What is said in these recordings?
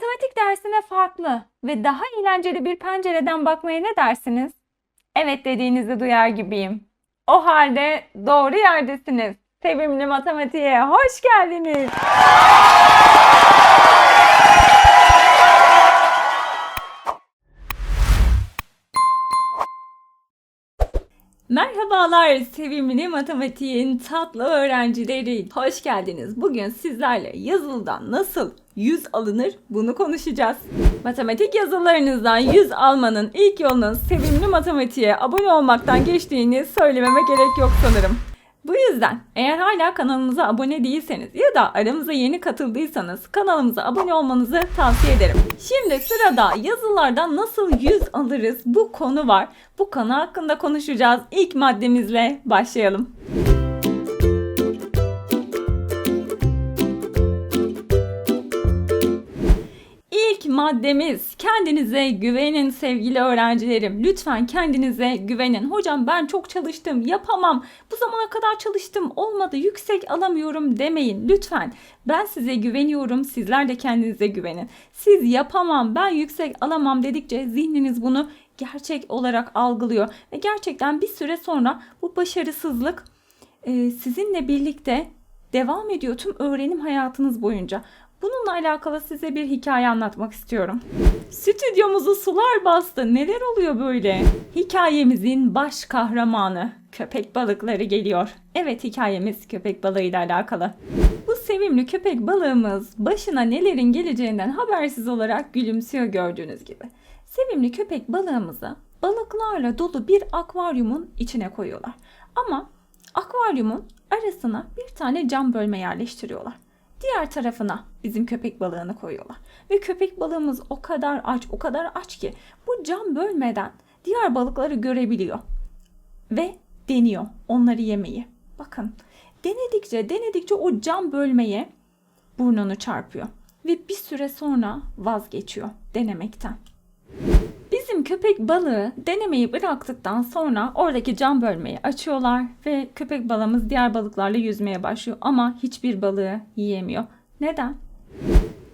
Matematik dersine farklı ve daha eğlenceli bir pencereden bakmaya ne dersiniz? Evet dediğinizi duyar gibiyim. O halde doğru yerdesiniz. Sevimli matematiğe hoş geldiniz. Merhabalar sevimli matematiğin tatlı öğrencileri. Hoş geldiniz. Bugün sizlerle yazılıdan nasıl 100 alınır bunu konuşacağız. Matematik yazılarınızdan 100 almanın ilk yolunun sevimli matematiğe abone olmaktan geçtiğini söylememe gerek yok sanırım. Bu yüzden eğer hala kanalımıza abone değilseniz ya da aramıza yeni katıldıysanız kanalımıza abone olmanızı tavsiye ederim. Şimdi sırada yazılardan nasıl 100 alırız bu konu var. Bu konu hakkında konuşacağız. İlk maddemizle başlayalım. Maddemiz kendinize güvenin sevgili öğrencilerim. Lütfen kendinize güvenin. Hocam ben çok çalıştım yapamam. Bu zamana kadar çalıştım olmadı yüksek alamıyorum demeyin. Lütfen ben size güveniyorum. Sizler de kendinize güvenin. Siz yapamam ben yüksek alamam dedikçe zihniniz bunu gerçek olarak algılıyor. Ve gerçekten bir süre sonra bu başarısızlık e, sizinle birlikte devam ediyor tüm öğrenim hayatınız boyunca. Bununla alakalı size bir hikaye anlatmak istiyorum. Stüdyomuzu sular bastı. Neler oluyor böyle? Hikayemizin baş kahramanı köpek balıkları geliyor. Evet hikayemiz köpek balığıyla alakalı. Bu sevimli köpek balığımız başına nelerin geleceğinden habersiz olarak gülümsüyor gördüğünüz gibi. Sevimli köpek balığımızı balıklarla dolu bir akvaryumun içine koyuyorlar. Ama akvaryumun arasına bir tane cam bölme yerleştiriyorlar. Diğer tarafına bizim köpek balığını koyuyorlar. Ve köpek balığımız o kadar aç, o kadar aç ki bu cam bölmeden diğer balıkları görebiliyor. Ve deniyor onları yemeyi. Bakın denedikçe denedikçe o cam bölmeye burnunu çarpıyor. Ve bir süre sonra vazgeçiyor denemekten. Köpek balığı denemeyi bıraktıktan sonra oradaki cam bölmeyi açıyorlar ve köpek balığımız diğer balıklarla yüzmeye başlıyor ama hiçbir balığı yiyemiyor. Neden?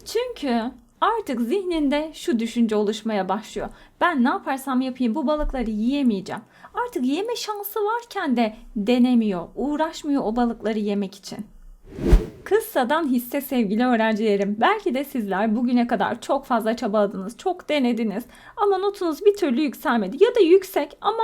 Çünkü artık zihninde şu düşünce oluşmaya başlıyor. Ben ne yaparsam yapayım bu balıkları yiyemeyeceğim. Artık yeme şansı varken de denemiyor, uğraşmıyor o balıkları yemek için. Kıssadan hisse sevgili öğrencilerim. Belki de sizler bugüne kadar çok fazla çabaladınız, çok denediniz ama notunuz bir türlü yükselmedi. Ya da yüksek ama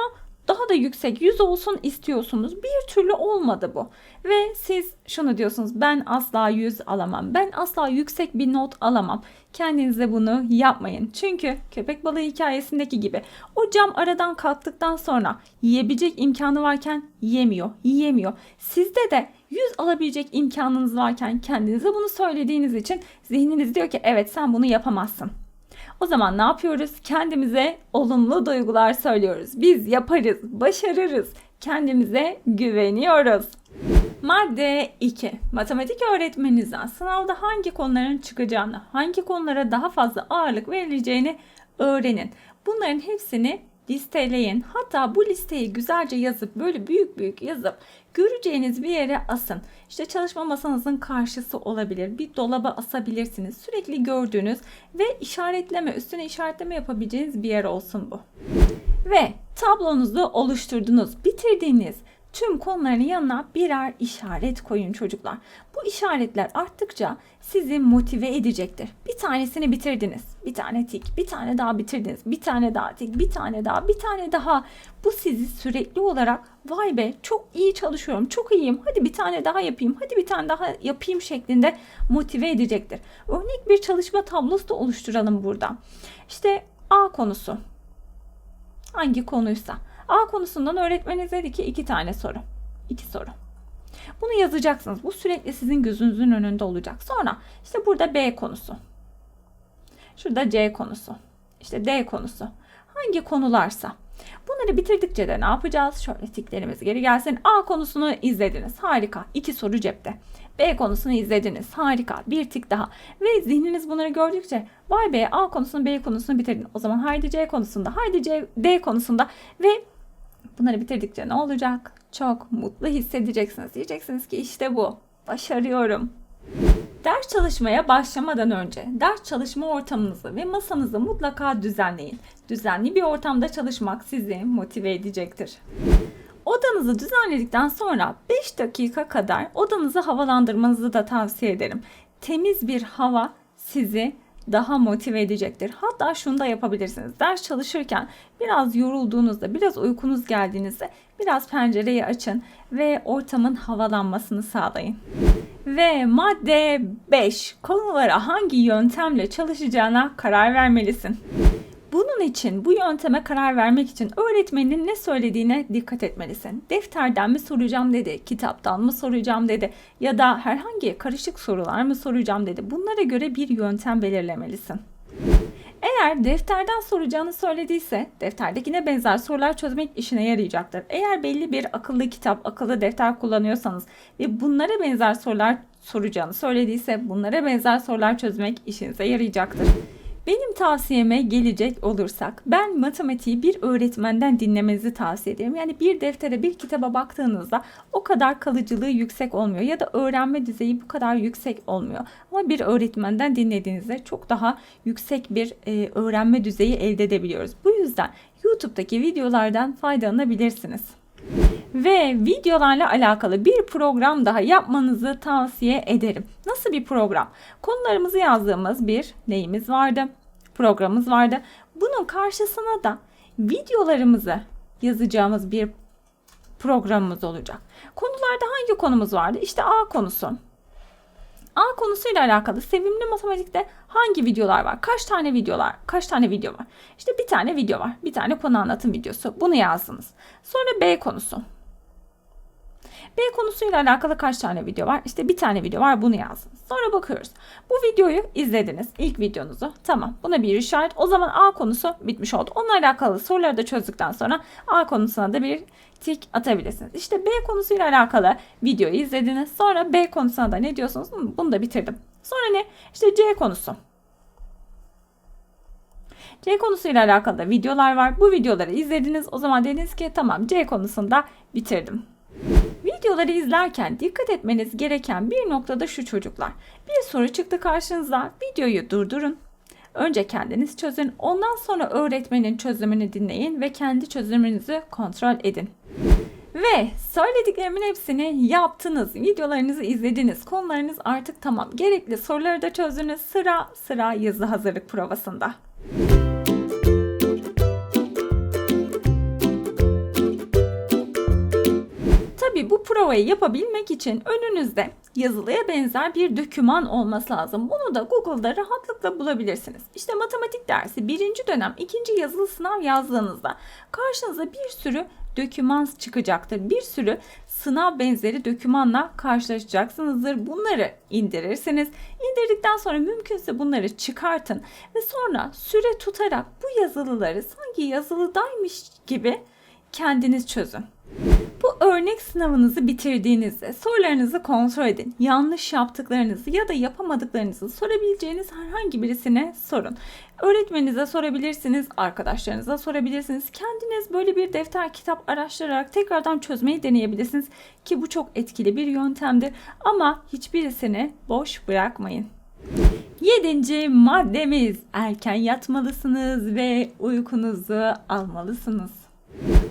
daha da yüksek 100 olsun istiyorsunuz. Bir türlü olmadı bu. Ve siz şunu diyorsunuz ben asla 100 alamam. Ben asla yüksek bir not alamam. Kendinize bunu yapmayın. Çünkü köpek balığı hikayesindeki gibi o cam aradan kalktıktan sonra yiyebilecek imkanı varken yemiyor, yiyemiyor. Sizde de 100 alabilecek imkanınız varken kendinize bunu söylediğiniz için zihniniz diyor ki evet sen bunu yapamazsın. O zaman ne yapıyoruz? Kendimize olumlu duygular söylüyoruz. Biz yaparız, başarırız. Kendimize güveniyoruz. Madde 2. Matematik öğretmeninizden sınavda hangi konuların çıkacağını, hangi konulara daha fazla ağırlık verileceğini öğrenin. Bunların hepsini listeleyin. Hatta bu listeyi güzelce yazıp böyle büyük büyük yazıp göreceğiniz bir yere asın. İşte çalışma masanızın karşısı olabilir. Bir dolaba asabilirsiniz. Sürekli gördüğünüz ve işaretleme, üstüne işaretleme yapabileceğiniz bir yer olsun bu. Ve tablonuzu oluşturdunuz, bitirdiğiniz tüm konuların yanına birer işaret koyun çocuklar. Bu işaretler arttıkça sizi motive edecektir. Bir tanesini bitirdiniz. Bir tane tik, bir tane daha bitirdiniz. Bir tane daha tik, bir tane daha, bir tane daha. Bu sizi sürekli olarak vay be çok iyi çalışıyorum, çok iyiyim. Hadi bir tane daha yapayım, hadi bir tane daha yapayım şeklinde motive edecektir. Örnek bir çalışma tablosu da oluşturalım burada. İşte A konusu. Hangi konuysa. A konusundan öğretmeniniz dedi ki iki tane soru. İki soru. Bunu yazacaksınız. Bu sürekli sizin gözünüzün önünde olacak. Sonra işte burada B konusu. Şurada C konusu. İşte D konusu. Hangi konularsa. Bunları bitirdikçe de ne yapacağız? Şöyle tiklerimiz geri gelsin. A konusunu izlediniz. Harika. İki soru cepte. B konusunu izlediniz. Harika. Bir tik daha. Ve zihniniz bunları gördükçe vay be A konusunu B konusunu bitirdin. O zaman haydi C konusunda, haydi C, D konusunda ve bunları bitirdikçe ne olacak? Çok mutlu hissedeceksiniz. Diyeceksiniz ki işte bu. Başarıyorum. Ders çalışmaya başlamadan önce ders çalışma ortamınızı ve masanızı mutlaka düzenleyin. Düzenli bir ortamda çalışmak sizi motive edecektir. Odanızı düzenledikten sonra 5 dakika kadar odanızı havalandırmanızı da tavsiye ederim. Temiz bir hava sizi daha motive edecektir. Hatta şunu da yapabilirsiniz. Ders çalışırken biraz yorulduğunuzda, biraz uykunuz geldiğinizde biraz pencereyi açın ve ortamın havalanmasını sağlayın. Ve madde 5. Konulara hangi yöntemle çalışacağına karar vermelisin. Bunun için bu yönteme karar vermek için öğretmenin ne söylediğine dikkat etmelisin. Defterden mi soracağım dedi, kitaptan mı soracağım dedi ya da herhangi karışık sorular mı soracağım dedi. Bunlara göre bir yöntem belirlemelisin. Eğer defterden soracağını söylediyse defterdekine benzer sorular çözmek işine yarayacaktır. Eğer belli bir akıllı kitap, akıllı defter kullanıyorsanız ve bunlara benzer sorular soracağını söylediyse bunlara benzer sorular çözmek işinize yarayacaktır. Benim tavsiyeme gelecek olursak ben matematiği bir öğretmenden dinlemenizi tavsiye ederim. Yani bir deftere bir kitaba baktığınızda o kadar kalıcılığı yüksek olmuyor ya da öğrenme düzeyi bu kadar yüksek olmuyor. Ama bir öğretmenden dinlediğinizde çok daha yüksek bir e, öğrenme düzeyi elde edebiliyoruz. Bu yüzden YouTube'daki videolardan faydalanabilirsiniz ve videolarla alakalı bir program daha yapmanızı tavsiye ederim. Nasıl bir program? Konularımızı yazdığımız bir neyimiz vardı? Programımız vardı. Bunun karşısına da videolarımızı yazacağımız bir programımız olacak. Konularda hangi konumuz vardı? İşte A konusu. A konusuyla alakalı sevimli matematikte hangi videolar var? Kaç tane videolar? Kaç tane video var? İşte bir tane video var. Bir tane konu anlatım videosu. Bunu yazdınız. Sonra B konusu. B konusuyla alakalı kaç tane video var? İşte bir tane video var bunu yazdınız. Sonra bakıyoruz. Bu videoyu izlediniz. ilk videonuzu. Tamam buna bir işaret. O zaman A konusu bitmiş oldu. Onunla alakalı soruları da çözdükten sonra A konusuna da bir tik atabilirsiniz. İşte B konusuyla alakalı videoyu izlediniz. Sonra B konusuna da ne diyorsunuz? Bunu da bitirdim. Sonra ne? İşte C konusu. C konusuyla alakalı da videolar var. Bu videoları izlediniz. O zaman dediniz ki tamam C konusunda bitirdim. Videoları izlerken dikkat etmeniz gereken bir noktada şu çocuklar. Bir soru çıktı karşınıza. Videoyu durdurun. Önce kendiniz çözün. Ondan sonra öğretmenin çözümünü dinleyin ve kendi çözümünüzü kontrol edin. Ve söylediklerimin hepsini yaptınız. Videolarınızı izlediniz. Konularınız artık tamam. Gerekli soruları da çözdünüz. Sıra sıra yazı hazırlık provasında. Bu provayı yapabilmek için önünüzde yazılıya benzer bir döküman olması lazım. Bunu da Google'da rahatlıkla bulabilirsiniz. İşte matematik dersi birinci dönem ikinci yazılı sınav yazdığınızda karşınıza bir sürü döküman çıkacaktır. Bir sürü sınav benzeri dökümanla karşılaşacaksınızdır. Bunları indirirsiniz. İndirdikten sonra mümkünse bunları çıkartın ve sonra süre tutarak bu yazılıları sanki yazılıdaymış gibi kendiniz çözün. Bu örnek sınavınızı bitirdiğinizde sorularınızı kontrol edin. Yanlış yaptıklarınızı ya da yapamadıklarınızı sorabileceğiniz herhangi birisine sorun. Öğretmeninize sorabilirsiniz, arkadaşlarınıza sorabilirsiniz. Kendiniz böyle bir defter kitap araştırarak tekrardan çözmeyi deneyebilirsiniz ki bu çok etkili bir yöntemdir ama hiçbirisini boş bırakmayın. Yedinci maddemiz erken yatmalısınız ve uykunuzu almalısınız.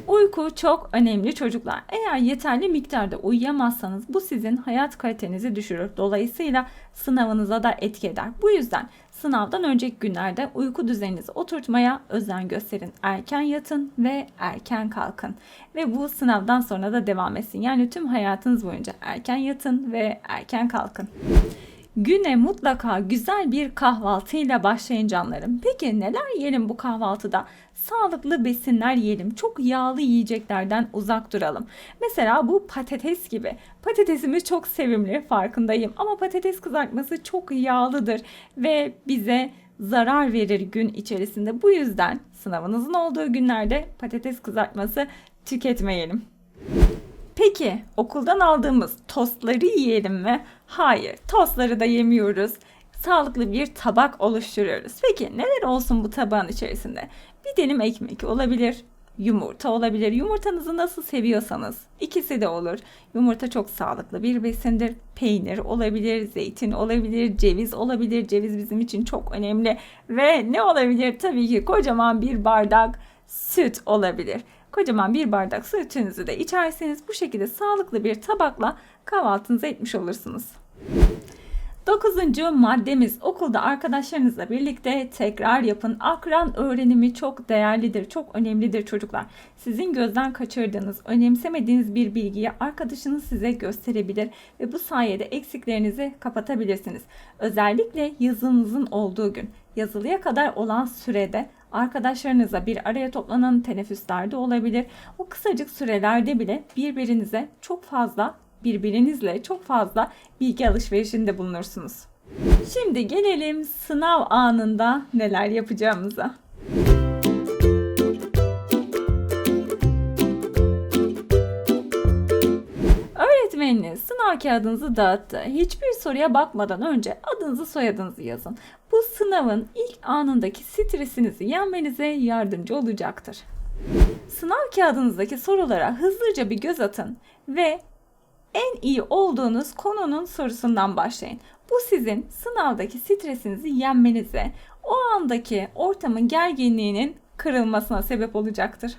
Uyku çok önemli çocuklar. Eğer yeterli miktarda uyuyamazsanız bu sizin hayat kalitenizi düşürür. Dolayısıyla sınavınıza da etki eder. Bu yüzden sınavdan önceki günlerde uyku düzeninizi oturtmaya özen gösterin. Erken yatın ve erken kalkın. Ve bu sınavdan sonra da devam etsin. Yani tüm hayatınız boyunca erken yatın ve erken kalkın. Güne mutlaka güzel bir kahvaltıyla başlayın canlarım. Peki neler yiyelim bu kahvaltıda? Sağlıklı besinler yiyelim. Çok yağlı yiyeceklerden uzak duralım. Mesela bu patates gibi. Patatesimiz çok sevimli farkındayım ama patates kızartması çok yağlıdır ve bize zarar verir gün içerisinde. Bu yüzden sınavınızın olduğu günlerde patates kızartması tüketmeyelim. Peki okuldan aldığımız tostları yiyelim mi? Hayır, tostları da yemiyoruz. Sağlıklı bir tabak oluşturuyoruz. Peki neler olsun bu tabağın içerisinde? Bir dilim ekmek olabilir, yumurta olabilir. Yumurtanızı nasıl seviyorsanız ikisi de olur. Yumurta çok sağlıklı bir besindir. Peynir olabilir, zeytin olabilir, ceviz olabilir. Ceviz bizim için çok önemli. Ve ne olabilir? Tabii ki kocaman bir bardak süt olabilir. Kocaman bir bardak sütünüzü de içerseniz bu şekilde sağlıklı bir tabakla kahvaltınızı etmiş olursunuz. Dokuzuncu maddemiz okulda arkadaşlarınızla birlikte tekrar yapın. Akran öğrenimi çok değerlidir, çok önemlidir çocuklar. Sizin gözden kaçırdığınız, önemsemediğiniz bir bilgiyi arkadaşınız size gösterebilir ve bu sayede eksiklerinizi kapatabilirsiniz. Özellikle yazınızın olduğu gün, yazılıya kadar olan sürede arkadaşlarınızla bir araya toplanan teneffüslerde olabilir. O kısacık sürelerde bile birbirinize çok fazla birbirinizle çok fazla bilgi alışverişinde bulunursunuz. Şimdi gelelim sınav anında neler yapacağımıza. Öğretmeniniz sınav kağıdınızı dağıttı. Hiçbir soruya bakmadan önce adınızı soyadınızı yazın. Bu sınavın ilk anındaki stresinizi yenmenize yardımcı olacaktır. Sınav kağıdınızdaki sorulara hızlıca bir göz atın ve en iyi olduğunuz konunun sorusundan başlayın. Bu sizin sınavdaki stresinizi yenmenize, o andaki ortamın gerginliğinin kırılmasına sebep olacaktır.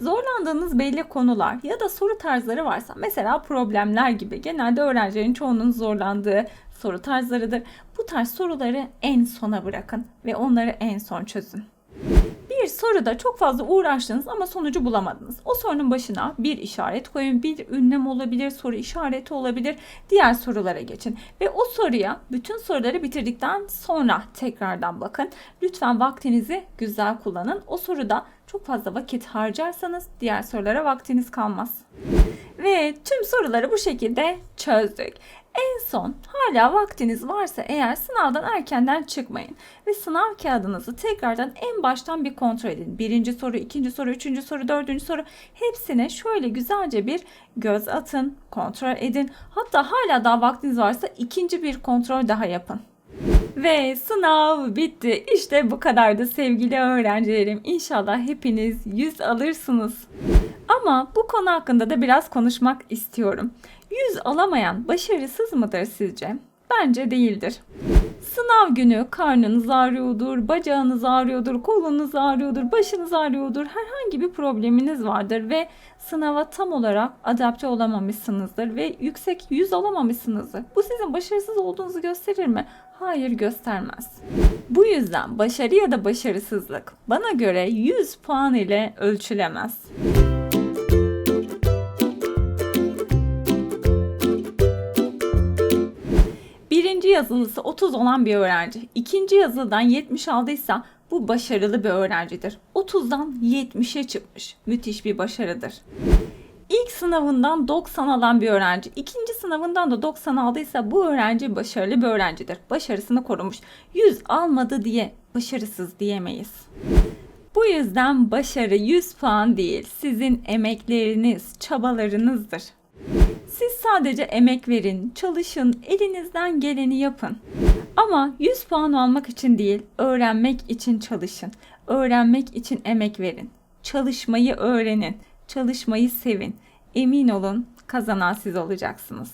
Zorlandığınız belli konular ya da soru tarzları varsa mesela problemler gibi genelde öğrencilerin çoğunun zorlandığı soru tarzlarıdır. Bu tarz soruları en sona bırakın ve onları en son çözün. Bir soruda çok fazla uğraştınız ama sonucu bulamadınız. O sorunun başına bir işaret koyun. Bir ünlem olabilir, soru işareti olabilir. Diğer sorulara geçin. Ve o soruya bütün soruları bitirdikten sonra tekrardan bakın. Lütfen vaktinizi güzel kullanın. O soruda çok fazla vakit harcarsanız diğer sorulara vaktiniz kalmaz. Ve tüm soruları bu şekilde çözdük. En son hala vaktiniz varsa eğer sınavdan erkenden çıkmayın ve sınav kağıdınızı tekrardan en baştan bir kontrol edin. Birinci soru, ikinci soru, üçüncü soru, dördüncü soru hepsine şöyle güzelce bir göz atın, kontrol edin. Hatta hala daha vaktiniz varsa ikinci bir kontrol daha yapın. Ve sınav bitti. İşte bu kadardı sevgili öğrencilerim. İnşallah hepiniz 100 alırsınız. Ama bu konu hakkında da biraz konuşmak istiyorum. 100 alamayan başarısız mıdır sizce? Bence değildir. Sınav günü karnınız ağrıyordur, bacağınız ağrıyordur, kolunuz ağrıyordur, başınız ağrıyordur. Herhangi bir probleminiz vardır ve sınava tam olarak adapte olamamışsınızdır ve yüksek 100 alamamışsınızdır. Bu sizin başarısız olduğunuzu gösterir mi? Hayır göstermez. Bu yüzden başarı ya da başarısızlık bana göre 100 puan ile ölçülemez. Yazılısı 30 olan bir öğrenci, ikinci yazılıdan 70 aldıysa bu başarılı bir öğrencidir. 30'dan 70'e çıkmış. Müthiş bir başarıdır. İlk sınavından 90 alan bir öğrenci, ikinci sınavından da 90 aldıysa bu öğrenci başarılı bir öğrencidir. Başarısını korumuş. 100 almadı diye başarısız diyemeyiz. Bu yüzden başarı 100 puan değil, sizin emekleriniz, çabalarınızdır. Siz sadece emek verin, çalışın, elinizden geleni yapın. Ama 100 puan almak için değil, öğrenmek için çalışın. Öğrenmek için emek verin. Çalışmayı öğrenin. Çalışmayı sevin. Emin olun kazanan siz olacaksınız.